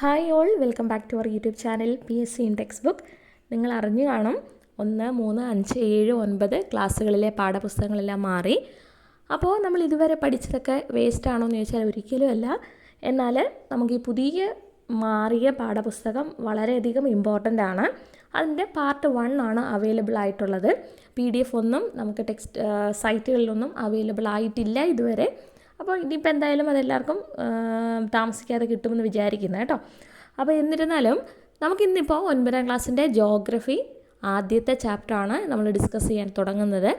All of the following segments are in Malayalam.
Hi all welcome back to our YouTube channel P S C in text book നിങ്ങൾ അറിഞ്ഞു കാണും ഒന്ന് മൂന്ന് അഞ്ച് ഏഴ് ഒൻപത് ക്ലാസ്സുകളിലെ പാഠപുസ്തകങ്ങളെല്ലാം മാറി. അപ്പോൾ നമ്മൾ ഇതുവരെ പഠിച്ചതൊക്കെ വേസ്റ്റ് ആണോ എന്ന് ചോദിച്ചാൽ ഒരിക്കലുമല്ല എന്നാൽ നമുക്ക് ഈ പുതിയ മാറിയ പാഠപുസ്തകം വളരെയധികം ഇമ്പോർട്ടന്റ് ആണ്. അതിന്റെ പാർട്ട് വൺ ആണ് അവൈലബിൾ ആയിട്ടുള്ളത്. പി ഡി എഫ് ഒന്നും നമുക്ക് ടെക്സ്റ്റ് സൈറ്റുകളിലൊന്നും അവൈലബിൾ ആയിട്ടില്ല ഇതുവരെ. അപ്പോൾ ഇനിയിപ്പോൾ എന്തായാലും അതെല്ലാവർക്കും താമസിക്കാതെ കിട്ടുമെന്ന് വിചാരിക്കുന്നത് കേട്ടോ. അപ്പോൾ എന്നിരുന്നാലും നമുക്കിന്നിപ്പോൾ ഒൻപതാം ക്ലാസ്സിന്റെ ജോഗ്രഫി ആദ്യത്തെ ചാപ്റ്ററാണ് നമ്മൾ ഡിസ്കസ് ചെയ്യാൻ തുടങ്ങുന്നത്.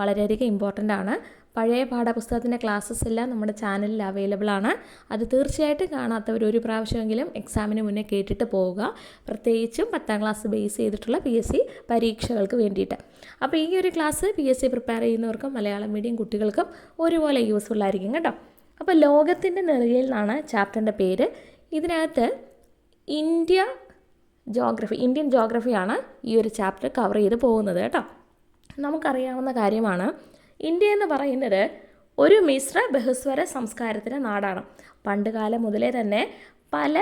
വളരെയധികം ഇമ്പോർട്ടന്റ് ആണ്. പഴയ പാഠപുസ്തകത്തിന്റെ ക്ലാസ്സസ് എല്ലാം നമ്മുടെ ചാനലിൽ അവൈലബിൾ ആണ്. അത് തീർച്ചയായിട്ടും കാണാത്തവർ ഒരു പ്രാവശ്യമെങ്കിലും എക്സാമിന് മുന്നേ കേട്ടിട്ട് പോവുക. പ്രത്യേകിച്ചും പത്താം ക്ലാസ് ബേസ് ചെയ്തിട്ടുള്ള പി എസ് സി പരീക്ഷകൾക്ക് വേണ്ടിയിട്ട്. അപ്പോൾ ഈ ഒരു class P S C prepare ചെയ്യുന്നവർക്കും മലയാളം മീഡിയം കുട്ടികൾക്കും ഒരുപോലെ യൂസ്ഫുൾ ആയിരിക്കും കേട്ടോ. അപ്പോൾ ലോകത്തിന്റെ നെറുകയിൽ നിന്നാണ് ചാപ്റ്ററിന്റെ പേര്. ഇതിനകത്ത് ഇന്ത്യ ജോഗ്രഫി ഇന്ത്യൻ ജോഗ്രഫിയാണ് ഈ ഒരു ചാപ്റ്റർ കവർ ചെയ്ത് പോകുന്നത് കേട്ടോ. നമുക്കറിയാവുന്ന കാര്യമാണ് ഇന്ത്യ എന്ന് പറയുന്നത് ഒരു മിശ്ര ബഹുസ്വര സംസ്കാരത്തിന്റെ നാടാണ്. പണ്ടുകാലം മുതലേ തന്നെ പല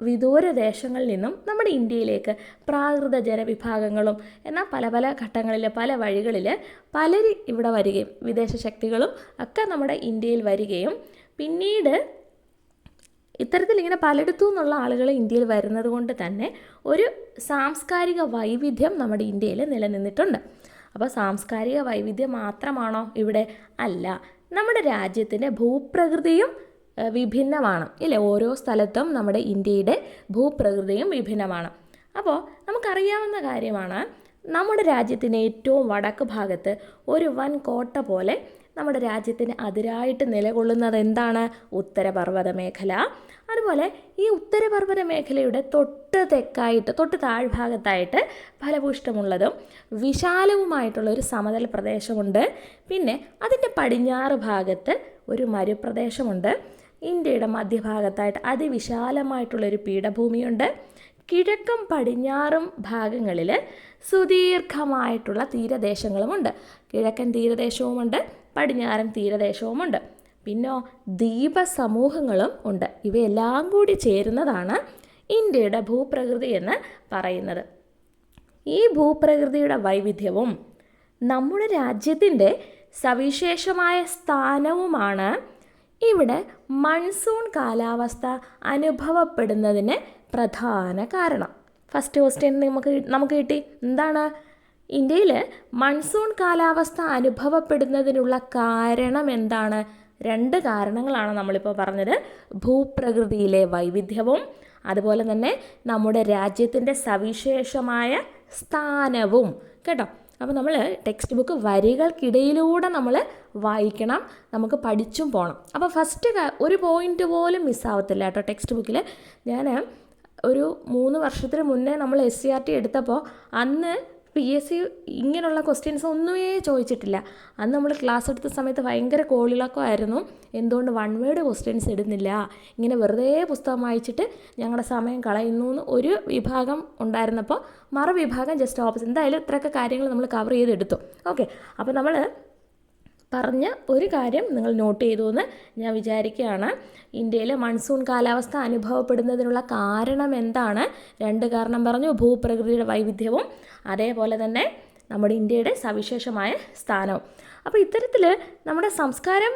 വിദൂര ദേശങ്ങളിൽ നിന്നും നമ്മുടെ ഇന്ത്യയിലേക്ക് പ്രാകൃത ജനവിഭാഗങ്ങളും എന്നാൽ പല പല ഘട്ടങ്ങളിൽ പല വഴികളിൽ പലർ ഇവിടെ വരികയും വിദേശ ശക്തികളും ഒക്കെ നമ്മുടെ ഇന്ത്യയിൽ വരികയും പിന്നീട് ഇത്തരത്തിൽ ഇങ്ങനെ പലയിടത്തു നിന്നുള്ള ആളുകൾ ഇന്ത്യയിൽ വരുന്നത് കൊണ്ട് തന്നെ ഒരു സാംസ്കാരിക വൈവിധ്യം നമ്മുടെ ഇന്ത്യയിൽ നിലനിന്നിട്ടുണ്ട്. അപ്പോൾ സാംസ്കാരിക വൈവിധ്യം മാത്രമാണോ ഇവിടെ? അല്ല. നമ്മുടെ രാജ്യത്തിന്റെ ഭൂപ്രകൃതിയും വിഭിന്നമാണ്. ഇല്ലേ? ഓരോ സ്ഥലത്തും നമ്മുടെ ഇന്ത്യയുടെ ഭൂപ്രകൃതിയും വിഭിന്നമാണ്. അപ്പോൾ നമുക്കറിയാവുന്ന കാര്യമാണ് നമ്മുടെ രാജ്യത്തിന്റെ ഏറ്റവും വടക്ക് ഭാഗത്ത് ഒരു വൻ കോട്ട പോലെ നമ്മുടെ രാജ്യത്തിന് അതിരായിട്ട് നിലകൊള്ളുന്നത് എന്താണ്? ഉത്തരപർവത മേഖല അതുപോലെ ഈ ഉത്തരപർവത മേഖലയുടെ തൊട്ട് തെക്കായിട്ട് തൊട്ട് താഴ്ഭാഗത്തായിട്ട് ഫലഭൂഷ്ടമുള്ളതും വിശാലവുമായിട്ടുള്ള ഒരു സമതല പ്രദേശമുണ്ട്. പിന്നെ അതിന്റെ പടിഞ്ഞാറ് ഭാഗത്ത് ഒരു മരുപ്രദേശമുണ്ട്. ഇന്ത്യയുടെ മധ്യഭാഗത്തായിട്ട് അതിവിശാലമായിട്ടുള്ളൊരു പീഠഭൂമിയുണ്ട്. കിഴക്കും പടിഞ്ഞാറും ഭാഗങ്ങളിൽ സുദീർഘമായിട്ടുള്ള തീരദേശങ്ങളുമുണ്ട്. കിഴക്കൻ തീരദേശവുമുണ്ട് പടിഞ്ഞാറൻ തീരദേശവുമുണ്ട്. പിന്നോ ദ്വീപസമൂഹങ്ങളും ഉണ്ട്. ഇവയെല്ലാം കൂടി ചേരുന്നതാണ് ഇന്ത്യയുടെ ഭൂപ്രകൃതി എന്ന് പറയുന്നത്. ഈ ഭൂപ്രകൃതിയുടെ വൈവിധ്യവും നമ്മുടെ രാജ്യത്തിന്റെ സവിശേഷമായ സ്ഥാനവുമാണ് ഇവിടെ മൺസൂൺ കാലാവസ്ഥ അനുഭവപ്പെടുന്നതിന് പ്രധാന കാരണം. ഫസ്റ്റ് ക്വസ്റ്റ്യൻ നമുക്ക് നമുക്ക് കിട്ടി. എന്താണ്? ഇന്ത്യയിൽ മൺസൂൺ കാലാവസ്ഥ അനുഭവപ്പെടുന്നതിനുള്ള കാരണം എന്താണ്? രണ്ട് കാരണങ്ങളാണ് നമ്മളിപ്പോൾ പറഞ്ഞത്. ഭൂപ്രകൃതിയിലെ വൈവിധ്യവും അതുപോലെ തന്നെ നമ്മുടെ രാജ്യത്തിന്റെ സവിശേഷമായ സ്ഥാനവും. കേട്ടോ? അപ്പോൾ നമ്മൾ ടെക്സ്റ്റ് ബുക്ക് വരികൾക്കിടയിലൂടെ നമ്മൾ വായിക്കണം നമുക്ക് പഠിച്ചും പോകണം അപ്പോൾ ഫസ്റ്റ് ഒരു പോയിന്റ് പോലും മിസ്സാവത്തില്ല കേട്ടോ ടെക്സ്റ്റ് ബുക്കിൽ ഞാൻ ഒരു മൂന്ന് വർഷത്തിന് മുന്നേ നമ്മൾ എസ് സി ആർ ടി എടുത്തപ്പോൾ അന്ന് പി എസ് സി ഇങ്ങനെയുള്ള ക്വസ്റ്റ്യൻസ് ഒന്നുമേ ചോദിച്ചിട്ടില്ല. അന്ന് നമ്മൾ ക്ലാസ് എടുത്ത സമയത്ത് ഭയങ്കര കോളിളക്കമായിരുന്നു. എന്തുകൊണ്ട് വൺ വേർഡ് ക്വസ്റ്റ്യൻസ് ഇടുന്നില്ല? ഇങ്ങനെ വെറുതെ പുസ്തകം വായിച്ചിട്ട് ഞങ്ങളുടെ സമയം കളയുന്നു എന്ന് ഒരു വിഭാഗം ഉണ്ടായിരുന്നപ്പോൾ മറുവിഭാഗം ജസ്റ്റ് ഓപ്പോസിറ്റ് എന്തായാലും ഇത്രയൊക്കെ കാര്യങ്ങൾ നമ്മൾ കവർ ചെയ്തെടുത്തു. ഓക്കെ അപ്പോൾ നമ്മൾ പറഞ്ഞ ഒരു കാര്യം നിങ്ങൾ നോട്ട് ചെയ്തു എന്ന് ഞാൻ വിചാരിക്കുകയാണ്. ഇന്ത്യയിലെ മൺസൂൺ കാലാവസ്ഥ അനുഭവപ്പെടുന്നതിനുള്ള കാരണം എന്താണ്? രണ്ട് കാരണം പറഞ്ഞു. ഭൂപ്രകൃതിയുടെ വൈവിധ്യവും അതേപോലെ തന്നെ നമ്മുടെ ഇന്ത്യയുടെ സവിശേഷമായ സ്ഥാനവും. അപ്പോൾ ഇത്തരത്തിൽ നമ്മുടെ സംസ്കാരം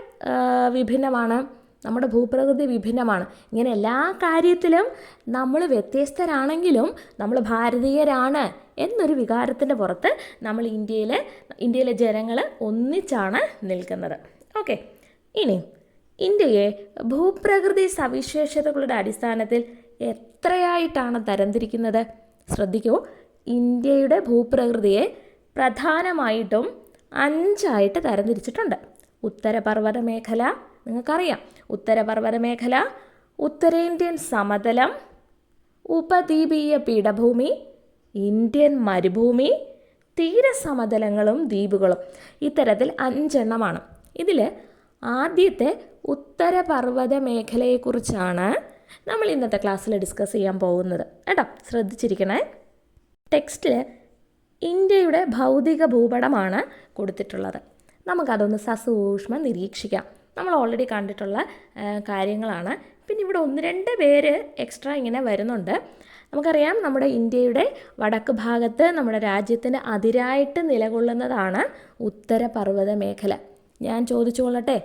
വിഭിന്നമാണ്. നമ്മുടെ ഭൂപ്രകൃതി വിഭിന്നമാണ്. ഇങ്ങനെ എല്ലാ കാര്യത്തിലും നമ്മൾ വ്യത്യസ്തരാണെങ്കിലും നമ്മൾ ഭാരതീയരാണ് എന്നൊരു വികാരത്തിന്റെ പുറത്ത് നമ്മൾ ഇന്ത്യയിലെ ഇന്ത്യയിലെ ജനങ്ങൾ ഒന്നിച്ചാണ് നിൽക്കുന്നത്. ഓക്കെ. ഇനി ഇന്ത്യയെ ഭൂപ്രകൃതി സവിശേഷതകളുടെ അടിസ്ഥാനത്തിൽ എത്രയായിട്ടാണ് തരംതിരിക്കുന്നത്? ശ്രദ്ധിക്കൂ. ഇന്ത്യയുടെ ഭൂപ്രകൃതിയെ പ്രധാനമായിട്ടും അഞ്ചായിട്ട് തരംതിരിച്ചിട്ടുണ്ട്. ഉത്തരപർവത മേഖല നിങ്ങൾക്കറിയാം. ഉത്തരപർവത മേഖല ഉത്തരേന്ത്യൻ സമതലം ഉപദ്വീപീയ പീഠഭൂമി ഇന്ത്യൻ മരുഭൂമി തീരസമതലങ്ങളും ദ്വീപുകളും. ഇത്തരത്തിൽ അഞ്ചെണ്ണമാണ്. ഇതിൽ ആദ്യത്തെ ഉത്തരപർവത മേഖലയെക്കുറിച്ചാണ് നമ്മൾ ഇന്നത്തെ ക്ലാസ്സിൽ ഡിസ്കസ് ചെയ്യാൻ പോകുന്നത്. കേട്ടോ? ശ്രദ്ധിച്ചിരിക്കണേ. ടെക്സ്റ്റിൽ ഇന്ത്യയുടെ ഭൗതിക ഭൂപടമാണ് കൊടുത്തിട്ടുള്ളത്. നമുക്കതൊന്ന് സസൂക്ഷ്മം നിരീക്ഷിക്കാം. നമ്മൾ ഓൾറെഡി കണ്ടിട്ടുള്ള കാര്യങ്ങളാണ്. പിന്നെ ഇവിടെ ഒന്ന് രണ്ട് പേര് എക്സ്ട്രാ ഇങ്ങനെ വരുന്നുണ്ട്. നമുക്കറിയാം നമ്മുടെ ഇന്ത്യയുടെ വടക്ക് ഭാഗത്ത് നമ്മുടെ രാജ്യത്തിന് അതിരായിട്ട് നിലകൊള്ളുന്നതാണ് ഉത്തരപർവത മേഖല. ഞാൻ ചോദിച്ചു കൊള്ളട്ടെ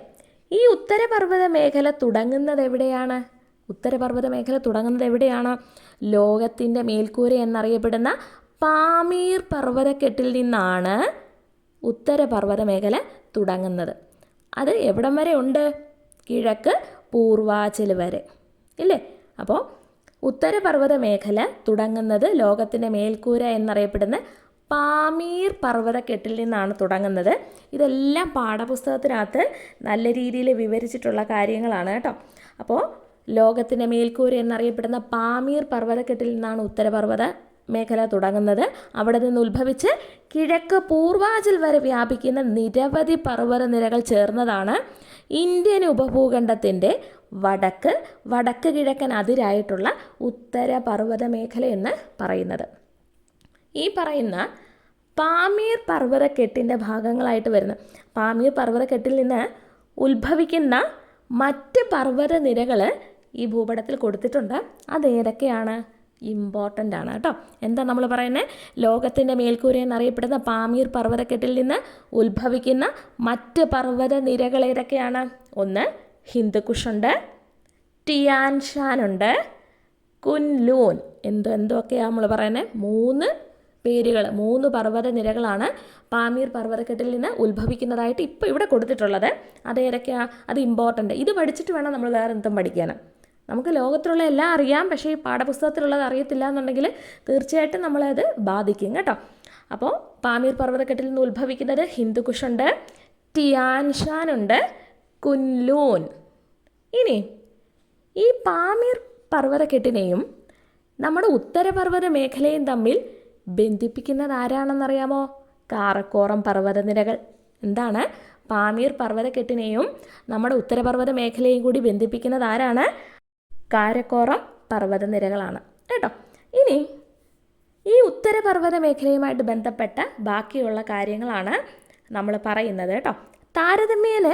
ഈ ഉത്തരപർവത മേഖല തുടങ്ങുന്നത് എവിടെയാണ്? ഉത്തരപർവത മേഖല തുടങ്ങുന്നത് എവിടെയാണ്? ലോകത്തിന്റെ മേൽക്കൂര എന്നറിയപ്പെടുന്ന പാമീർ പർവതക്കെട്ടിൽ നിന്നാണ് ഉത്തരപർവത മേഖല തുടങ്ങുന്നത്. അത് എവിടം വരെ ഉണ്ട്? കിഴക്ക് പൂർവാചൽ വരെ. ഇല്ലേ? അപ്പോൾ ഉത്തരപർവത മേഖല തുടങ്ങുന്നത് ലോകത്തിന്റെ മേൽക്കൂര എന്നറിയപ്പെടുന്ന പാമീർ പർവതക്കെട്ടിൽ നിന്നാണ് തുടങ്ങുന്നത്. ഇതെല്ലാം പാഠപുസ്തകത്തിനകത്ത് നല്ല രീതിയിൽ വിവരിച്ചിട്ടുള്ള കാര്യങ്ങളാണ് കേട്ടോ. അപ്പോൾ ലോകത്തിന്റെ മേൽക്കൂര എന്നറിയപ്പെടുന്ന പാമീർ പർവതക്കെട്ടിൽ നിന്നാണ് ഉത്തരപർവത മേഖല തുടങ്ങുന്നത്. അവിടെ നിന്ന് ഉത്ഭവിച്ച് കിഴക്ക് പൂർവാചൽ വരെ വ്യാപിക്കുന്ന നിരവധി പർവത നിരകൾ ചേർന്നതാണ് ഇന്ത്യൻ ഉപഭൂഖണ്ഡത്തിന്റെ വടക്ക്. വടക്ക് കിഴക്കൻ അതിരായിട്ടുള്ള ഉത്തര പർവത മേഖല എന്ന് പറയുന്നത്. ഈ പറയുന്ന പാമീർ പർവതക്കെട്ടിന്റെ ഭാഗങ്ങളായിട്ട് വരുന്ന പാമീർ പർവതക്കെട്ടിൽ നിന്ന് ഉത്ഭവിക്കുന്ന മറ്റ് പർവത നിരകൾ ഈ ഭൂപടത്തിൽ കൊടുത്തിട്ടുണ്ട്. അതേതൊക്കെയാണ് ഇമ്പോർട്ടന്റ് ആണ് കേട്ടോ. എന്താ നമ്മൾ പറയുന്നത് ലോകത്തിന്റെ മേൽക്കൂര എന്നറിയപ്പെടുന്ന പാമീർ പർവതക്കെട്ടിൽ നിന്ന് ഉത്ഭവിക്കുന്ന മറ്റ് പർവത നിരകൾ ഏതൊക്കെയാണ്? ഒന്ന് ഹിന്ദുക്കുഷുണ്ട്. ടിയാൻഷാനുണ്ട്. കുൻലൂൻ. എന്തോ എന്തൊക്കെയാണ് നമ്മൾ പറയുന്നത് മൂന്ന് പേരുകൾ മൂന്ന് പർവത നിരകളാണ് പാമീർ പർവതക്കെട്ടിൽ നിന്ന് ഉത്ഭവിക്കുന്നതായിട്ട് ഇപ്പോൾ ഇവിടെ കൊടുത്തിട്ടുള്ളത്. അത് ഏതൊക്കെയാണ് അത് ഇമ്പോർട്ടന്റ് ഇത് പഠിച്ചിട്ട് വേണം നമ്മൾ വേറെ എന്തും പഠിക്കാൻ നമുക്ക് ലോകത്തിലുള്ള എല്ലാം അറിയാം പക്ഷേ ഈ പാഠപുസ്തകത്തിലുള്ളത് അറിയത്തില്ല എന്നുണ്ടെങ്കിൽ തീർച്ചയായിട്ടും നമ്മളത് ബാധിക്കും കേട്ടോ. അപ്പോൾ പാമീർ പർവതക്കെട്ടിൽ നിന്ന് ഉത്ഭവിക്കുന്നത് ടിയാൻഷാൻ ഉണ്ട് കുൻലൂൻ. ഇനി ഈ പാമീർ പർവതക്കെട്ടിനെയും നമ്മുടെ ഉത്തരപർവത മേഖലയും തമ്മിൽ ബന്ധിപ്പിക്കുന്നത് ആരാണെന്നറിയാമോ? കാറക്കോറം പർവതനിരകൾ. എന്താണ്? പാമീർ പർവതക്കെട്ടിനെയും നമ്മുടെ ഉത്തരപർവത മേഖലയും കൂടി ബന്ധിപ്പിക്കുന്നത് ആരാണ്? കാരക്കോറം പർവതനിരകളാണ്. കേട്ടോ? ഇനി ഈ ഉത്തരപർവത മേഖലയുമായിട്ട് ബന്ധപ്പെട്ട ബാക്കിയുള്ള കാര്യങ്ങളാണ് നമ്മൾ പറയുന്നത് കേട്ടോ. താരതമ്യേന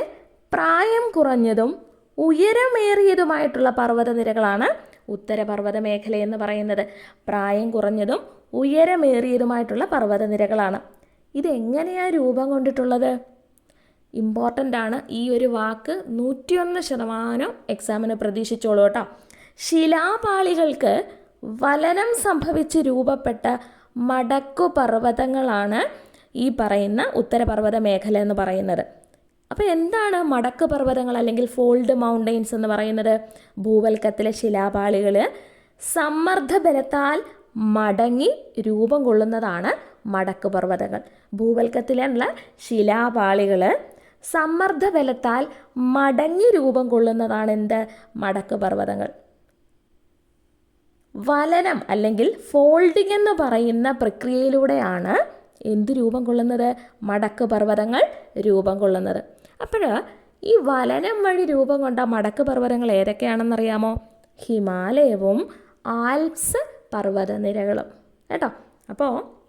പ്രായം കുറഞ്ഞതും ഉയരമേറിയതുമായിട്ടുള്ള പർവതനിരകളാണ് ഉത്തരപർവത മേഖല എന്ന് പറയുന്നത്. പ്രായം കുറഞ്ഞതും ഉയരമേറിയതുമായിട്ടുള്ള പർവതനിരകളാണ്. ഇതെങ്ങനെയാണ് രൂപം കൊണ്ടിട്ടുള്ളത്? ഇമ്പോർട്ടന്റ് ആണ് ഈ ഒരു വാക്ക് നൂറ്റിയൊന്ന് ശതമാനം എക്സാമിന് പ്രതീക്ഷിച്ചോളൂ കേട്ടോ. ശിലാപാളികൾക്ക് വലനം സംഭവിച്ച് രൂപപ്പെട്ട മടക്കു പർവതങ്ങളാണ് ഈ പറയുന്ന ഉത്തരപർവത മേഖല എന്ന് പറയുന്നത്. അപ്പോൾ എന്താണ് മടക്ക് പർവതങ്ങൾ അല്ലെങ്കിൽ ഫോൾഡ് മൗണ്ടെയ്ൻസ് എന്ന് പറയുന്നത്? ഭൂവൽക്കത്തിലെ ശിലാപാളികൾ സമ്മർദ്ദ ബലത്താൽ മടങ്ങി രൂപം കൊള്ളുന്നതാണ് മടക്ക് പർവതങ്ങൾ. ഭൂവൽക്കത്തിലുള്ള ശിലാപാളികൾ സമ്മർദ്ദ ബലത്താൽ മടങ്ങി രൂപം കൊള്ളുന്നതാണ് എന്ത് മടക്ക് പർവതങ്ങൾ. വലനം അല്ലെങ്കിൽ ഫോൾഡിംഗ് എന്ന് പറയുന്ന പ്രക്രിയയിലൂടെയാണ് എന്ത് രൂപം കൊള്ളുന്നത്? മടക്ക് പർവതങ്ങൾ രൂപം കൊള്ളുന്നത്. അപ്പോൾ ഈ വലനം വഴി രൂപം കൊണ്ട മടക്ക് പർവതങ്ങൾ ഏതൊക്കെയാണെന്നറിയാമോ? ഹിമാലയവും ആൽപ്സ് പർവതനിരകളും. കേട്ടോ? അപ്പോൾ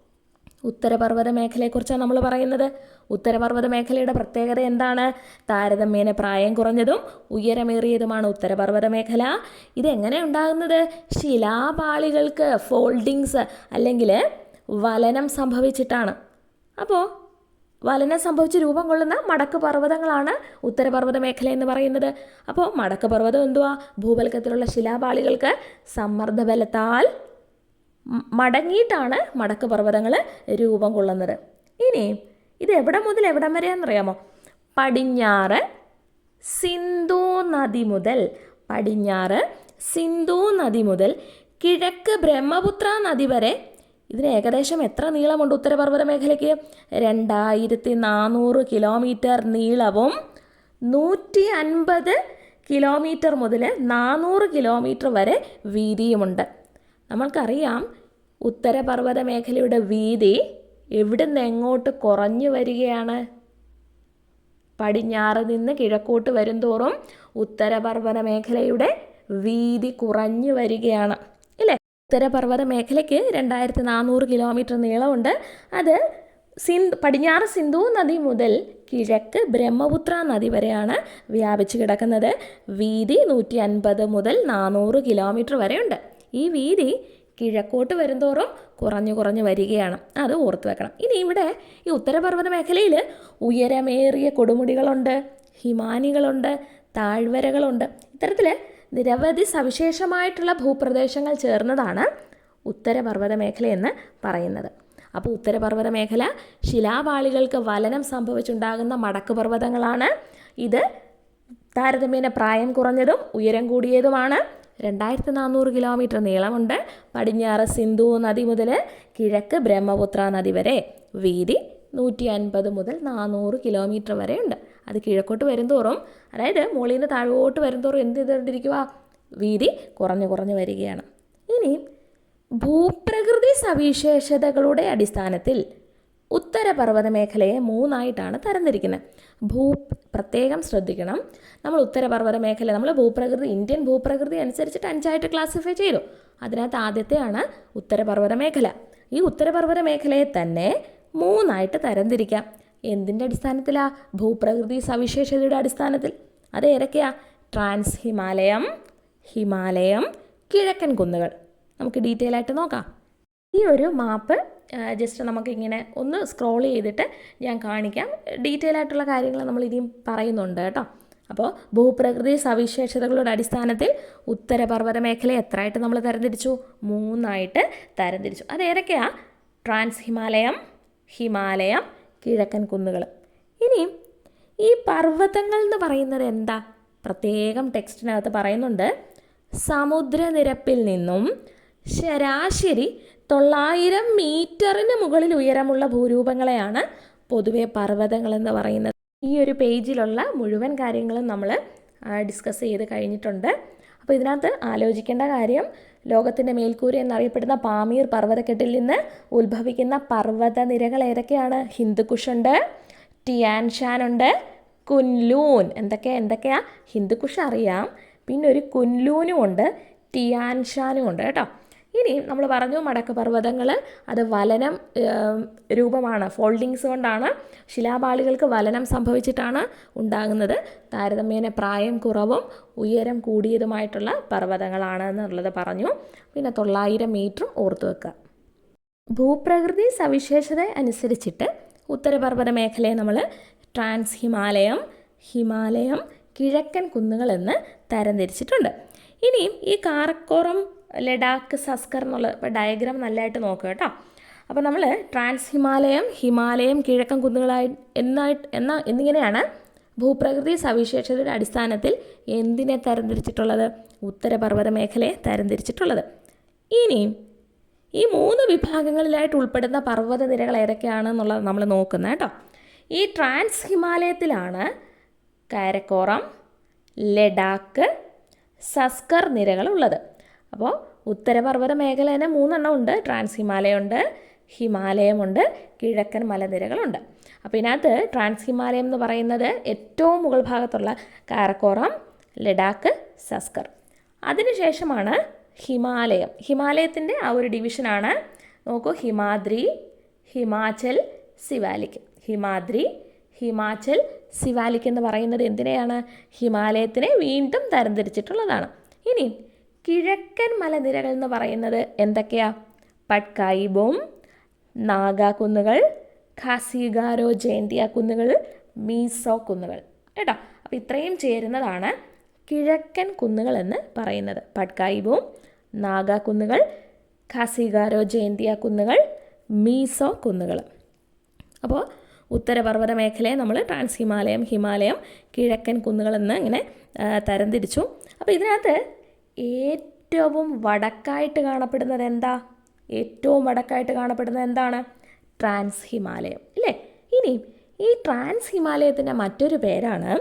ഉത്തരപർവത മേഖലയെക്കുറിച്ചാണ് നമ്മൾ പറയുന്നത്. ഉത്തരപർവത മേഖലയുടെ പ്രത്യേകത എന്താണ്? താരതമ്യേന പ്രായം കുറഞ്ഞതും ഉയരമേറിയതുമാണ് ഉത്തരപർവത മേഖല ഇതെങ്ങനെ ഉണ്ടാകുന്നത്? ശിലാപാളികൾക്ക് ഫോൾഡിങ്സ് അല്ലെങ്കിൽ വലനം സംഭവിച്ചിട്ടാണ്. അപ്പോൾ വലനം സംഭവിച്ച് രൂപം കൊള്ളുന്ന മടക്ക് പർവതങ്ങളാണ് ഉത്തരപർവത മേഖല എന്ന് പറയുന്നത്. അപ്പോൾ മടക്ക് പർവതം എന്തുവാ? ഭൂവൽക്കത്തിലുള്ള ശിലാപാളികൾക്ക് സമ്മർദ്ദ ബലത്താൽ മ- മടങ്ങിയിട്ടാണ് മടക്ക് പർവതങ്ങൾ രൂപം കൊള്ളുന്നത്. ഇനി ഇത് എവിടെ മുതൽ എവിടം വരെയാണെന്നറിയാമോ? പടിഞ്ഞാറ് സിന്ധു നദി മുതൽ പടിഞ്ഞാറ് സിന്ധു നദി മുതൽ കിഴക്ക് ബ്രഹ്മപുത്ര നദി വരെ ഇതിന് ഏകദേശം എത്ര നീളമുണ്ട് ഉത്തരപർവത മേഖലയ്ക്ക്? രണ്ടായിരത്തി നാനൂറ് കിലോമീറ്റർ നീളവും നൂറ്റി അൻപത് കിലോമീറ്റർ മുതൽ നാനൂറ് കിലോമീറ്റർ വരെ വീതിയുമുണ്ട്. നമ്മൾക്കറിയാം ഉത്തരപർവത മേഖലയുടെ വീതി എവിടുന്ന് എങ്ങോട്ട് കുറഞ്ഞു വരികയാണ്. പടിഞ്ഞാറ് നിന്ന് കിഴക്കോട്ട് വരുംതോറും ഉത്തരപർവത മേഖലയുടെ വീതി കുറഞ്ഞു വരികയാണ്. ഇല്ലേ ഉത്തരപർവത മേഖലയ്ക്ക് രണ്ടായിരത്തി നാനൂറ് കിലോമീറ്റർ നീളമുണ്ട്. അത് സിന്ധു പടിഞ്ഞാറ് സിന്ധു നദി മുതൽ കിഴക്ക് ബ്രഹ്മപുത്ര നദി വരെയാണ് വ്യാപിച്ചു കിടക്കുന്നത്. വീതി നൂറ്റി അൻപത് മുതൽ നാനൂറ് കിലോമീറ്റർ വരെയുണ്ട്. ഈ വീതി കിഴക്കോട്ട് വരുന്തോറും കുറഞ്ഞു കുറഞ്ഞു വരികയാണ്. അത് ഓർത്ത് വെക്കണം. ഇനി ഇവിടെ ഈ ഉത്തരപർവത മേഖലയിൽ ഉയരമേറിയ കൊടുമുടികളുണ്ട് ഹിമാനികളുണ്ട് താഴ്വരകളുണ്ട്. ഇത്തരത്തിൽ നിരവധി സവിശേഷമായിട്ടുള്ള ഭൂപ്രദേശങ്ങൾ ചേർന്നതാണ് ഉത്തരപർവത മേഖല എന്ന് പറയുന്നത്. അപ്പോൾ ഉത്തരപർവത മേഖല ശിലാപാളികൾക്ക് വലനം സംഭവിച്ചുണ്ടാകുന്ന മടക്ക് പർവതങ്ങളാണ്. ഇത് താരതമ്യേന പ്രായം കുറഞ്ഞതും ഉയരം കൂടിയതുമാണ്. രണ്ടായിരത്തി നാനൂറ് കിലോമീറ്റർ നീളമുണ്ട് പടിഞ്ഞാറ് സിന്ധു നദി മുതൽ കിഴക്ക് ബ്രഹ്മപുത്ര നദി വരെ. വീതി നൂറ്റി അൻപത് മുതൽ നാനൂറ് കിലോമീറ്റർ വരെ ഉണ്ട് അത് കിഴക്കോട്ട് വരുംതോറും അതായത് മുകളിൽ താഴോട്ട് വരുംതോറും എന്ത് ചെയ്തുകൊണ്ടിരിക്കുക വീതി കുറഞ്ഞു കുറഞ്ഞു വരികയാണ്. ഇനി ഭൂപ്രകൃതി സവിശേഷതകളുടെ അടിസ്ഥാനത്തിൽ ഉത്തരപർവത മേഖലയെ മൂന്നായിട്ടാണ് തരംതിരിക്കുന്നത്. ഭൂ പ്രത്യേകം ശ്രദ്ധിക്കണം. നമ്മൾ ഉത്തരപർവത മേഖല നമ്മൾ ഭൂപ്രകൃതി ഇന്ത്യൻ ഭൂപ്രകൃതി അനുസരിച്ചിട്ട് അഞ്ചായിട്ട് ക്ലാസിഫൈ ചെയ്തു. അതിനകത്ത് ആദ്യത്തെയാണ് ഉത്തരപർവത മേഖല ഈ ഉത്തരപർവത മേഖലയെ തന്നെ മൂന്നായിട്ട് തരംതിരിക്കാം. എന്തിന്റെ അടിസ്ഥാനത്തിലാണ് ഭൂപ്രകൃതി സവിശേഷതയുടെ അടിസ്ഥാനത്തിൽ. അത് ഏതൊക്കെയാ? ട്രാൻസ് ഹിമാലയം ഹിമാലയം കിഴക്കൻ കുന്നുകൾ. നമുക്ക് ഡീറ്റെയിൽ ആയിട്ട് നോക്കാം. ഈ ഒരു മാപ്പ് ജസ്റ്റ് നമുക്കിങ്ങനെ ഒന്ന് സ്ക്രോൾ ചെയ്തിട്ട് ഞാൻ കാണിക്കാം. ഡീറ്റെയിൽ ആയിട്ടുള്ള കാര്യങ്ങൾ നമ്മൾ ഇനിയും പറയുന്നുണ്ട് കേട്ടോ. അപ്പോൾ ഭൂപ്രകൃതി സവിശേഷതകളുടെ അടിസ്ഥാനത്തിൽ ഉത്തരപർവത മേഖലയെ എത്രയായിട്ട് നമ്മൾ തരംതിരിച്ചു? മൂന്നായിട്ട് തരംതിരിച്ചു. അത് ഏതൊക്കെയാണ് ട്രാൻസ് ഹിമാലയം ഹിമാലയം കിഴക്കൻ കുന്നുകൾ. ഇനിയും ഈ പർവതങ്ങൾ എന്ന് പറയുന്നത് എന്താ? പ്രത്യേകം ടെക്സ്റ്റിനകത്ത് പറയുന്നുണ്ട്. സമുദ്രനിരപ്പിൽ നിന്നും ശരാശരി തൊള്ളായിരം മീറ്ററിന് മുകളിൽ ഉയരമുള്ള ഭൂരൂപങ്ങളെയാണ് പൊതുവെ പർവതങ്ങൾ എന്ന് പറയുന്നത്. ഈ ഒരു പേജിലുള്ള മുഴുവൻ കാര്യങ്ങളും നമ്മൾ ഡിസ്കസ് ചെയ്ത് കഴിഞ്ഞിട്ടുണ്ട്. അപ്പോൾ ഇതിനകത്ത് ആലോചിക്കേണ്ട കാര്യം ലോകത്തിന്റെ മേൽക്കൂര എന്നറിയപ്പെടുന്ന പാമീർ പർവതക്കെട്ടിൽ നിന്ന് ഉത്ഭവിക്കുന്ന പർവത നിരകൾ ഏതൊക്കെയാണ് ഹിന്ദുക്കുഷുണ്ട് ടിയാൻഷാൻ ഉണ്ട് കുൻലൂൻ. എന്തൊക്കെ എന്തൊക്കെയാ? ഹിന്ദുക്കുഷ് അറിയാം. പിന്നെ ഒരു കുൻലൂനും ഉണ്ട് ടിയാൻഷാനും ഉണ്ട് കേട്ടോ. ഇനി നമ്മൾ പറഞ്ഞു മടക്ക് പർവതങ്ങൾ അത് വലനം രൂപമാണ് ഫോൾഡിങ്സ് കൊണ്ടാണ് ശിലാപാളികൾക്ക് വലനം സംഭവിച്ചിട്ടാണ് ഉണ്ടാകുന്നത്. താരതമ്യേന പ്രായം കുറവും ഉയരം കൂടിയതുമായിട്ടുള്ള പർവതങ്ങളാണ് എന്നുള്ളത് പറഞ്ഞു. പിന്നെ തൊള്ളായിരം മീറ്ററും ഓർത്തു വെക്കുക. ഭൂപ്രകൃതി സവിശേഷത അനുസരിച്ചിട്ട് ഉത്തരപർവത മേഖലയെ നമ്മൾ ട്രാൻസ് ഹിമാലയം ഹിമാലയം കിഴക്കൻ കുന്നുകൾ എന്ന് തരംതിരിച്ചിട്ടുണ്ട് ഇനിയും ഈ കാറക്കോറം ലഡാക്ക് സസ്കർ എന്നുള്ള ഡയഗ്രാം നല്ലതായിട്ട് നോക്കുക കേട്ടോ. അപ്പോൾ നമ്മൾ ട്രാൻസ് ഹിമാലയം ഹിമാലയം കിഴക്കൻ കുന്നുകളായി എന്നായിട്ട് എന്ന എന്നിങ്ങനെയാണ് ഭൂപ്രകൃതി സവിശേഷതയുടെ അടിസ്ഥാനത്തിൽ എന്തിനെ തരംതിരിച്ചിട്ടുള്ളത്? ഉത്തരപർവത മേഖലയെ തരംതിരിച്ചിട്ടുള്ളത്. ഇനി ഈ മൂന്ന് വിഭാഗങ്ങളിലായിട്ട് ഉൾപ്പെടുന്ന പർവത നിരകൾ ഏതൊക്കെയാണെന്നുള്ളത് നമ്മൾ നോക്കുന്നത് കേട്ടോ. ഈ ട്രാൻസ് ഹിമാലയത്തിലാണ് കാരക്കോറം ലഡാക്ക് സസ്കർ നിരകളുള്ളത്. അപ്പോൾ ഉത്തരപർവത മേഖല തന്നെ മൂന്നെണ്ണം ഉണ്ട്. ട്രാൻസ് ഹിമാലയമുണ്ട് ഹിമാലയമുണ്ട് കിഴക്കൻ മലനിരകളുണ്ട്. അപ്പോൾ ഇതിനകത്ത് ട്രാൻസ് ഹിമാലയം എന്ന് പറയുന്നത് ഏറ്റവും മുകൾ ഭാഗത്തുള്ള കാരക്കോറം ലഡാക്ക് സസ്കർ. അതിനുശേഷമാണ് ഹിമാലയം. ഹിമാലയത്തിന്റെ ആ ഒരു ഡിവിഷനാണ് നോക്കൂ ഹിമാദ്രി ഹിമാചൽ സിവാലിക്. ഹിമാദ്രി ഹിമാചൽ സിവാലിക് എന്ന് പറയുന്നത് എന്തിനെയാണ്? ഹിമാലയത്തിനെ വീണ്ടും തരംതിരിച്ചിട്ടുള്ളതാണ്. ഇനി കിഴക്കൻ മലനിരകൾ എന്ന് പറയുന്നത് എന്തൊക്കെയാ? പട്കായിബോം നാഗാകുന്നുകൾ ഖാസിഗാരോ ജയന്തിയ കുന്നുകൾ മീസോ കുന്നുകൾ കേട്ടോ? അപ്പോൾ ഇത്രയും ചേരുന്നതാണ് കിഴക്കൻ കുന്നുകൾ എന്ന് പറയുന്നത്. പട്കായിബോം നാഗാകുന്നുകൾ ഖാസിഗാരോ ജയന്തിയ കുന്നുകൾ മീസോ കുന്നുകൾ അപ്പോൾ ഉത്തരപർവത മേഖലയെ നമ്മൾ ട്രാൻസ് ഹിമാലയം ഹിമാലയം കിഴക്കൻ കുന്നുകളെന്ന് ഇങ്ങനെ തരംതിരിച്ചു. അപ്പോൾ ഇതിനകത്ത് ഏറ്റവും വടക്കായിട്ട് കാണപ്പെടുന്നത് എന്താ? ഏറ്റവും വടക്കായിട്ട് കാണപ്പെടുന്നത് എന്താണ്? ട്രാൻസ് ഹിമാലയം ഇല്ലേ? ഇനി ഈ ട്രാൻസ് ഹിമാലയത്തിന്റെ മറ്റൊരു പേരാണ്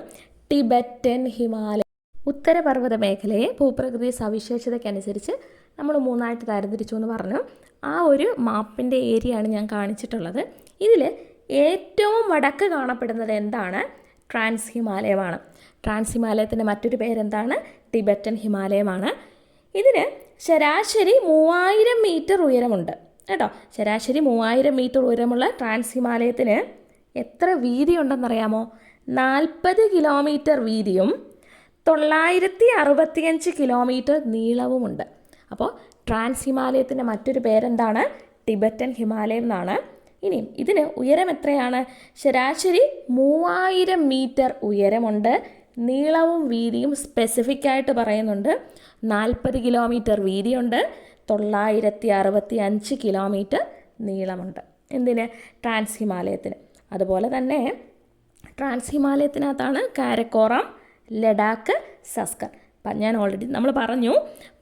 ടിബറ്റൻ ഹിമാലയം. ഉത്തരപർവത മേഖലയെ ഭൂപ്രകൃതി സവിശേഷതയ്ക്കനുസരിച്ച് നമ്മൾ മൂന്നായിട്ട് തരംതിരിച്ചു എന്ന് പറഞ്ഞു. ആ ഒരു മാപ്പിന്റെ ഏരിയയാണ് ഞാൻ കാണിച്ചിട്ടുള്ളത്. ഇതിൽ ഏറ്റവും വടക്ക് കാണപ്പെടുന്നത് എന്താണ്? ട്രാൻസ് ഹിമാലയമാണ് ട്രാൻസ് ഹിമാലയത്തിന്റെ മറ്റൊരു പേരെന്താണ്? ടിബറ്റൻ ഹിമാലയമാണ്. ഇതിന് ശരാശരി മൂവായിരം മീറ്റർ ഉയരമുണ്ട്. കേട്ടോ? ശരാശരി മൂവായിരം മീറ്റർ ഉയരമുള്ള ട്രാൻസ് ഹിമാലയത്തിന് എത്ര വീതി ഉണ്ടെന്നറിയാമോ നാൽപ്പത് കിലോമീറ്റർ വീതിയും തൊള്ളായിരത്തി അറുപത്തിയഞ്ച് കിലോമീറ്റർ നീളവുമുണ്ട്. അപ്പോൾ ട്രാൻസ് ഹിമാലയത്തിന്റെ മറ്റൊരു പേരെന്താണ്? ടിബറ്റൻ ഹിമാലയം എന്നാണ്. ഇനി ഇതിന് ഉയരം എത്രയാണ്? ശരാശരി മൂവായിരം മീറ്റർ ഉയരമുണ്ട്. നീളവും വീതിയും സ്പെസിഫിക് ആയിട്ട് പറയുന്നുണ്ട്. നാൽപ്പത് കിലോമീറ്റർ വീതിയുണ്ട്. തൊള്ളായിരത്തി അറുപത്തി അഞ്ച് കിലോമീറ്റർ നീളമുണ്ട്. എന്തിന്? ട്രാൻസ് ഹിമാലയത്തിന് അതുപോലെ തന്നെ ട്രാൻസ് ഹിമാലയത്തിനകത്താണ് കാരക്കോറം ലഡാക്ക് സസ്കർ. ഞാൻ ഓൾറെഡി നമ്മൾ പറഞ്ഞു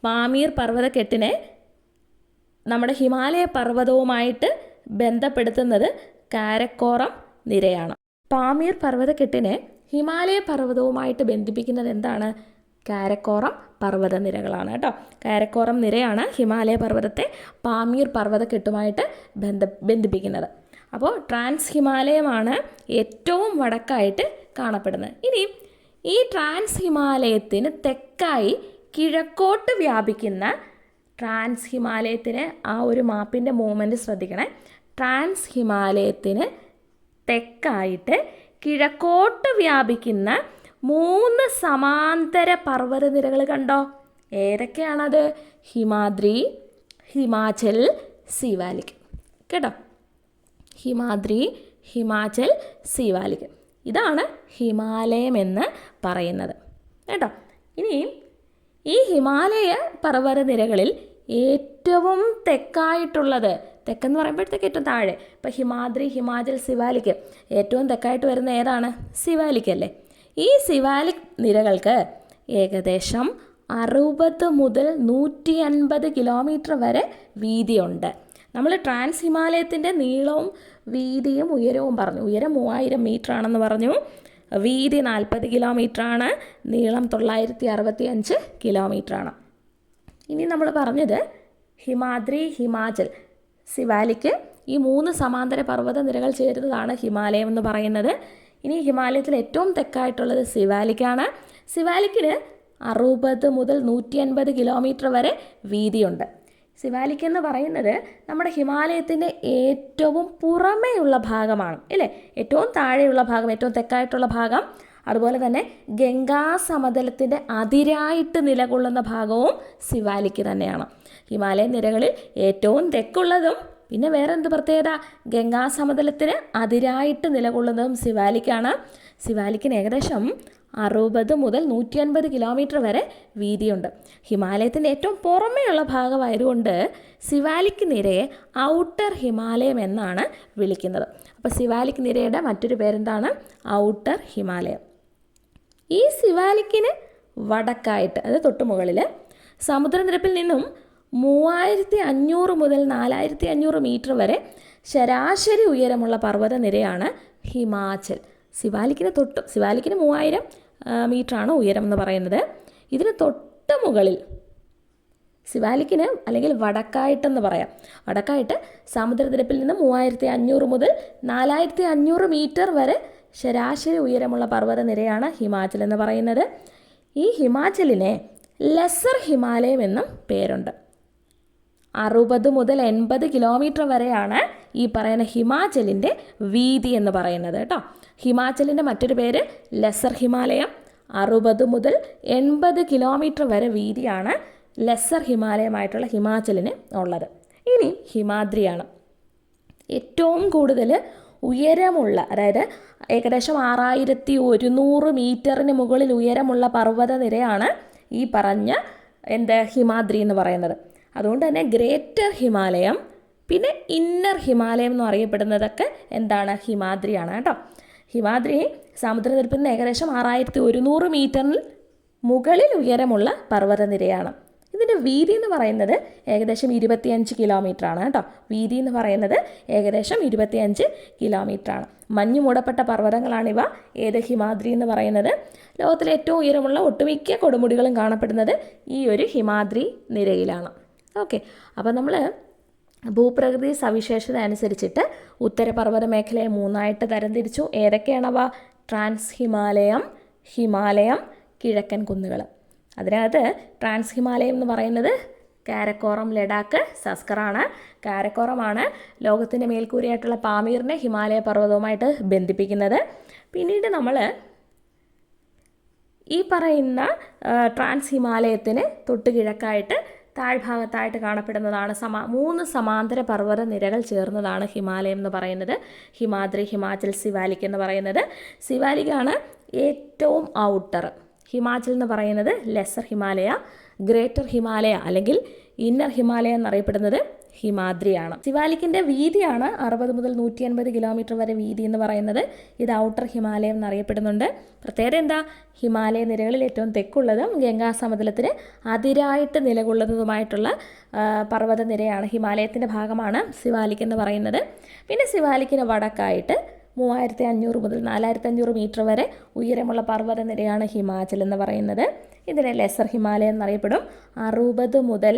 പാമീർ പർവതക്കെട്ടിനെ നമ്മുടെ ഹിമാലയ പർവതവുമായിട്ട് ബന്ധപ്പെടുത്തുന്നത് കാരക്കോറം നിരയാണ്. പാമീർ പർവതക്കെട്ടിനെ ഹിമാലയ പർവതവുമായിട്ട് ബന്ധിപ്പിക്കുന്നത് എന്താണ്? കാരക്കോറം പർവത നിരകളാണ് കേട്ടോ. കാരക്കോറം നിരയാണ് ഹിമാലയ പർവതത്തെ പാമീർ പർവതക്കെട്ടുമായിട്ട് ബന്ധ ബന്ധിപ്പിക്കുന്നത്. അപ്പോൾ ട്രാൻസ് ഹിമാലയമാണ് ഏറ്റവും വടക്കായിട്ട് കാണപ്പെടുന്നത്. ഇനി ഈ ട്രാൻസ് ഹിമാലയത്തിന് തെക്കായി കിഴക്കോട്ട് വ്യാപിക്കുന്ന ട്രാൻസ് ഹിമാലയത്തിന് ആ ഒരു മാപ്പിന്റെ മൂവ്മെന്റ് ശ്രദ്ധിക്കണേ. ട്രാൻസ് ഹിമാലയത്തിന് തെക്കായിട്ട് കിഴക്കോട്ട് വ്യാപിക്കുന്ന മൂന്ന് സമാന്തര പർവതനിരകൾ കണ്ടോ? ഏതൊക്കെയാണത്? ഹിമാദ്രി ഹിമാചൽ സിവാലിക്. കേട്ടോ? ഹിമാദ്രി ഹിമാചൽ സിവാലിക്. ഇതാണ് ഹിമാലയം എന്ന് പറയുന്നത്. കേട്ടോ? ഇനിയും ഈ ഹിമാലയ പർവതനിരകളിൽ ഏറ്റവും തെക്കായിട്ടുള്ളത് തെക്കെന്ന് പറയുമ്പോഴത്തേക്ക് ഏറ്റവും താഴെ. ഇപ്പോൾ ഹിമാദ്രി ഹിമാചൽ സിവാലിക്ക് ഏറ്റവും തെക്കായിട്ട് വരുന്ന ഏതാണ്? സിവാലിക്കല്ലേ ഈ സിവാലിക് നിരകൾക്ക് ഏകദേശം അറുപത് മുതൽ നൂറ്റി അൻപത് കിലോമീറ്റർ വരെ വീതിയുണ്ട്. നമ്മൾ ട്രാൻസ് ഹിമാലയത്തിന്റെ നീളവും വീതിയും ഉയരവും പറഞ്ഞു. ഉയരം മൂവായിരം മീറ്റർ ആണെന്ന് പറഞ്ഞു. വീതി നാൽപ്പത് കിലോമീറ്റർ ആണ് നീളം തൊള്ളായിരത്തി അറുപത്തി അഞ്ച് കിലോമീറ്റർ ആണ് ഇനി നമ്മൾ പറഞ്ഞത് ഹിമാദ്രി ഹിമാചൽ. സിവാലിക്ക് ഈ മൂന്ന് സമാന്തര പർവത നിരകൾ ചേരുന്നതാണ് ഹിമാലയം എന്ന് പറയുന്നത്. ഇനി ഹിമാലയത്തിൽ ഏറ്റവും തെക്കായിട്ടുള്ളത് സിവാലിക്കാണ്. സിവാലിക്കിന് അറുപത് മുതൽ നൂറ്റി അൻപത് കിലോമീറ്റർ വരെ വീതിയുണ്ട്. സിവാലിക് എന്ന് പറയുന്നത് നമ്മുടെ ഹിമാലയത്തിന്റെ ഏറ്റവും പുറമേയുള്ള ഭാഗമാണ് ഇല്ലേ ഏറ്റവും താഴെയുള്ള ഭാഗം ഏറ്റവും തെക്കായിട്ടുള്ള ഭാഗം. അതുപോലെ തന്നെ ഗംഗാ സമതലത്തിന്റെ അതിരായിട്ട് നിലകൊള്ളുന്ന ഭാഗവും സിവാലിക്ക് തന്നെയാണ്. ഹിമാലയൻ നിരകളിൽ ഏറ്റവും തെക്കുള്ളതും പിന്നെ വേറെ എന്ത് പ്രത്യേകത? ഗംഗാ സമതലത്തിന് അതിരായിട്ട് നിലകൊള്ളുന്നതും സിവാലിക്കാണ് സിവാലിക്കിന് ഏകദേശം അറുപത് മുതൽ നൂറ്റി അൻപത് കിലോമീറ്റർ വരെ വീതിയുണ്ട്. ഹിമാലയത്തിന്റെ ഏറ്റവും പുറമേയുള്ള ഭാഗമായതുകൊണ്ട് സിവാലിക് നിരയെ ഔട്ടർ ഹിമാലയം എന്നാണ് വിളിക്കുന്നത്. അപ്പോൾ സിവാലിക് നിരയുടെ മറ്റൊരു പേരെന്താണ്? ഔട്ടർ ഹിമാലയം. ഈ ശിവാലിക്കിന് വടക്കായിട്ട് അത് തൊട്ട് മുകളിൽ സമുദ്രനിരപ്പിൽ നിന്നും മൂവായിരത്തി അഞ്ഞൂറ് മുതൽ നാലായിരത്തി അഞ്ഞൂറ് മീറ്റർ വരെ ശരാശരി ഉയരമുള്ള പർവത നിരയാണ് ഹിമാചൽ. ശിവാലിക്കിന് തൊട്ട് ശിവാലിക്കിന് മൂവായിരം മീറ്ററാണ് ഉയരം എന്ന് പറയുന്നത്. ഇതിന് തൊട്ട് മുകളിൽ ശിവാലിക്കിന് അല്ലെങ്കിൽ വടക്കായിട്ടെന്ന് പറയാം. വടക്കായിട്ട് സമുദ്രനിരപ്പിൽ നിന്ന് മൂവായിരത്തി അഞ്ഞൂറ് മുതൽ നാലായിരത്തി അഞ്ഞൂറ് മീറ്റർ വരെ ശരാശരി ഉയരമുള്ള പർവത നിരയാണ് ഹിമാചൽ എന്ന് പറയുന്നത്. ഈ ഹിമാചലിനെ ലെസർ ഹിമാലയം എന്നും പേരുണ്ട്. അറുപത് മുതൽ എൺപത് കിലോമീറ്റർ വരെയാണ് ഈ പറയുന്ന ഹിമാചലിന്റെ വീതി എന്ന് പറയുന്നത് കേട്ടോ. ഹിമാചലിന്റെ മറ്റൊരു പേര് ലെസർ ഹിമാലയം. അറുപത് മുതൽ എൺപത് കിലോമീറ്റർ വരെ വീതിയാണ് ലെസർ ഹിമാലയമായിട്ടുള്ള ഹിമാചലിന് ഉള്ളത്. ഇനി ഹിമാദ്രിയാണ്. ഏറ്റവും കൂടുതൽ ഉയരമുള്ള അതായത് ഏകദേശം ആറായിരത്തി ഒരുന്നൂറ് മീറ്ററിന് മുകളിൽ ഉയരമുള്ള പർവത നിരയാണ് ഈ പറഞ്ഞ എന്ത് ഹിമാദ്രി എന്ന് പറയുന്നത്. അതുകൊണ്ട് തന്നെ ഗ്രേറ്റർ ഹിമാലയം പിന്നെ ഇന്നർ ഹിമാലയം എന്ന് അറിയപ്പെടുന്നതൊക്കെ എന്താണ്? ഹിമാദ്രിയാണ് കേട്ടോ. ഹിമാദ്രി സമുദ്രനിരപ്പിൽ നിന്ന് ഏകദേശം ആറായിരത്തി ഒരുന്നൂറ് മീറ്ററിൽ മുകളിൽ ഉയരമുള്ള പർവതനിരയാണ്. ഇതിന്റെ വീതി എന്ന് പറയുന്നത് ഏകദേശം ഇരുപത്തിയഞ്ച് കിലോമീറ്റർ ആണ് കേട്ടോ. വീതി എന്ന് പറയുന്നത് ഏകദേശം ഇരുപത്തിയഞ്ച് കിലോമീറ്റർ ആണ്. മഞ്ഞ് മൂടപ്പെട്ട പർവതങ്ങളാണിവ. ഏത് ഹിമാദ്രി എന്ന് പറയുന്നത്? ലോകത്തിലെ ഏറ്റവും ഉയരമുള്ള ഒട്ടുമിക്ക കൊടുമുടികളും കാണപ്പെടുന്നത് ഈ ഒരു ഹിമാദ്രി നിരയിലാണ്. ഓക്കെ. അപ്പോൾ നമ്മൾ ഭൂപ്രകൃതി സവിശേഷത അനുസരിച്ചിട്ട് ഉത്തരപർവത മേഖലയെ മൂന്നായിട്ട് തരംതിരിച്ചു. ഏതൊക്കെയാണവ ട്രാൻസ് ഹിമാലയം ഹിമാലയം കിഴക്കൻ കുന്നുകൾ. അതിനകത്ത് ട്രാൻസ് ഹിമാലയം എന്ന് പറയുന്നത് കാരക്കോറം ലഡാക്ക് സസ്കറാണ്. കാരക്കോറമാണ് ലോകത്തിന്റെ മേൽക്കൂരയായിട്ടുള്ള പാമീറിനെ ഹിമാലയ പർവതവുമായിട്ട് ബന്ധിപ്പിക്കുന്നത്. പിന്നീട് നമ്മൾ ഈ പറയുന്ന ട്രാൻസ് ഹിമാലയത്തിന് തൊട്ട് കിഴക്കായിട്ട് താഴ്ഭാഗത്തായിട്ട് കാണപ്പെടുന്നതാണ് സമാ മൂന്ന് സമാന്തര പർവത നിരകൾ ചേർന്നതാണ് ഹിമാലയം എന്ന് പറയുന്നത്. ഹിമാദ്രി ഹിമാചൽ സിവാലിക് എന്ന് പറയുന്നത്. സിവാലിക്കാണ് ഏറ്റവും ഔട്ടർ. ഹിമാചൽ എന്ന് പറയുന്നത് ലെസർ ഹിമാലയ ഗ്രേറ്റർ ഹിമാലയ അല്ലെങ്കിൽ ഇന്നർ ഹിമാലയ എന്നറിയപ്പെടുന്നത് ഹിമാദ്രിയാണ്. ശിവാലിക്കിന്റെ വീതിയാണ് അറുപത് മുതൽ നൂറ്റി അൻപത് കിലോമീറ്റർ വരെ വീതി എന്ന് പറയുന്നത്. ഇത് ഔട്ടർ ഹിമാലയം എന്നറിയപ്പെടുന്നുണ്ട്. പ്രത്യേകത എന്താ? ഹിമാലയ നിരകളിൽ ഏറ്റവും തെക്കുള്ളതും ഗംഗാ സമതലത്തിന് അതിരായിട്ട് നിലകൊള്ളുന്നതുമായിട്ടുള്ള പർവത പർവതനിരയാണ് ഹിമാലയത്തിന്റെ ഭാഗമാണ് ശിവാലിക് എന്ന് പറയുന്നത്. പിന്നെ ശിവാലിക്കിന് വടക്കായിട്ട് മൂവായിരത്തി അഞ്ഞൂറ് മുതൽ നാലായിരത്തി അഞ്ഞൂറ് മീറ്റർ വരെ ഉയരമുള്ള പർവതനിരയാണ് ഹിമാചൽ എന്ന് പറയുന്നത്. ഇതിനെ ലെസർ ഹിമാലയം എന്നറിയപ്പെടും. അറുപത് മുതൽ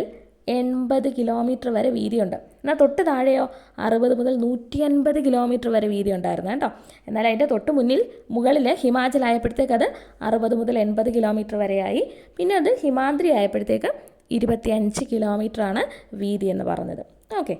എൺപത് കിലോമീറ്റർ വരെ വീതിയുണ്ട്. എന്നാൽ തൊട്ട് താഴെയോ? അറുപത് മുതൽ നൂറ്റി അൻപത് കിലോമീറ്റർ വരെ വീതി ഉണ്ടായിരുന്നു കേട്ടോ. എന്നാൽ അതിന്റെ തൊട്ട് മുന്നിൽ മുകളിൽ ഹിമാചൽ ആയപ്പോഴത്തേക്ക് അത് അറുപത് മുതൽ എൺപത് കിലോമീറ്റർ വരെയായി. പിന്നെ അത് ഹിമാദ്രി ആയപ്പോഴത്തേക്ക് ഇരുപത്തിയഞ്ച് കിലോമീറ്ററാണ് വീതി എന്ന് പറഞ്ഞത്. ഓക്കെ.